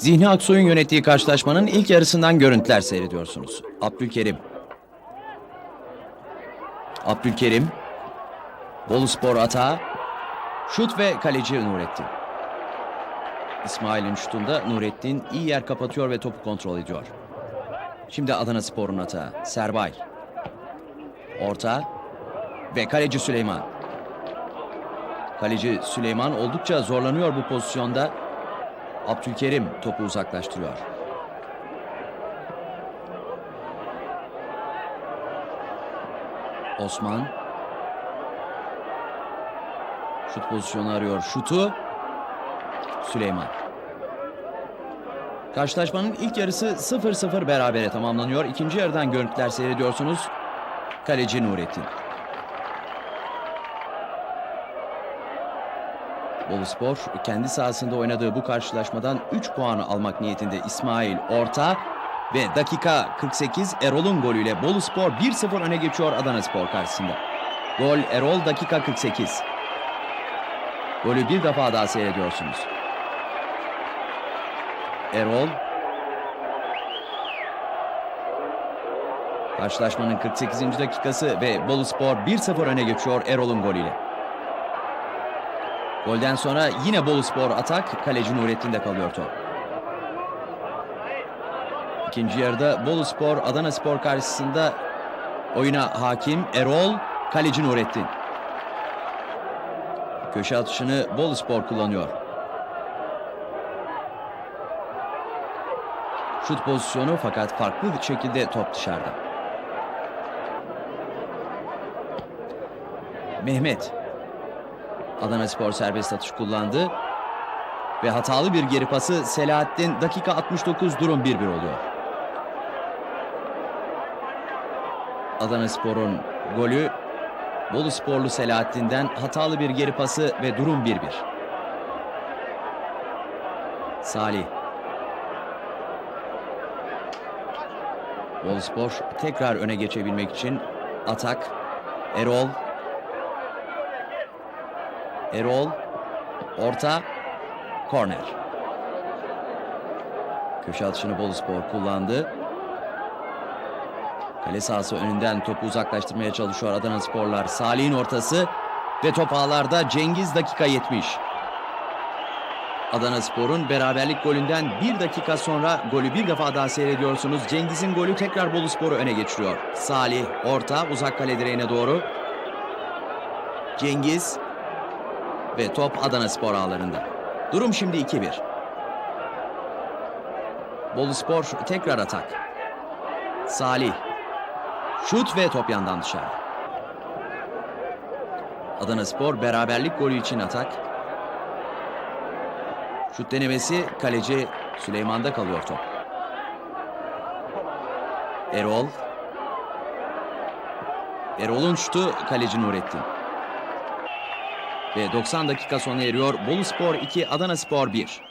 Zihni Aksoy'un yönettiği karşılaşmanın ilk yarısından görüntüler seyrediyorsunuz. Abdülkerim. Abdülkerim. Boluspor atağı. Şut ve kaleci Nurettin. İsmail'in şutunda Nurettin iyi yer kapatıyor ve topu kontrol ediyor. Şimdi Adana Spor'un atağı. Serbay. Orta. Ve kaleci Süleyman. Kaleci Süleyman oldukça zorlanıyor bu pozisyonda. Abdülkerim topu uzaklaştırıyor. Osman. Şut pozisyonu arıyor. Şutu. Süleyman. Karşılaşmanın ilk yarısı 0-0 berabere tamamlanıyor. İkinci yarıdan görüntüler seyrediyorsunuz. Kaleci Nurettin. Boluspor kendi sahasında oynadığı bu karşılaşmadan 3 puanı almak niyetinde İsmail Orta ve dakika 48 Erol'un golüyle Boluspor 1-0 öne geçiyor Adanaspor karşısında. Gol Erol dakika 48. Golü bir defa daha seyrediyorsunuz. Erol Karşılaşmanın 48. dakikası ve Boluspor 1-0 öne geçiyor Erol'un golüyle. Golden sonra yine Boluspor atak, kaleci Nurettin'de kalıyor top. İkinci yarıda Boluspor Adana Spor karşısında oyuna hakim Erol, kaleci Nurettin. Köşe atışını Boluspor kullanıyor. Şut pozisyonu fakat farklı bir şekilde top dışarıda. Mehmet Adana Spor serbest atış kullandı. Ve hatalı bir geri pası Selahattin dakika 69 durum 1-1 oluyor. Adana Spor'un golü Bolu Sporlu Selahattin'den hatalı bir geri pası ve durum 1-1. Salih. Bolu Spor tekrar öne geçebilmek için atak. Erol Erol orta korner. Köşe atışını Boluspor kullandı. Kale sahası önünden topu uzaklaştırmaya çalışıyor Adana Sporlar. Salih'in ortası ve top ağlarda Cengiz dakika 70. Adana Spor'un beraberlik golünden bir dakika sonra golü bir defa daha seyrediyorsunuz. Cengiz'in golü tekrar Boluspor'u öne geçiriyor. Salih orta uzak kale direğine doğru. Cengiz ve top Adana Spor ağlarında. Durum şimdi 2-1. Bolu Spor tekrar atak. Salih. Şut ve top yandan dışarı. Adana Spor beraberlik golü için atak. Şut denemesi kaleci Süleyman'da kalıyor top. Erol. Erol'un şutu kaleci Nurettin. Ve 90 dakika sona eriyor. Bolu Spor 2, Adana Spor 1.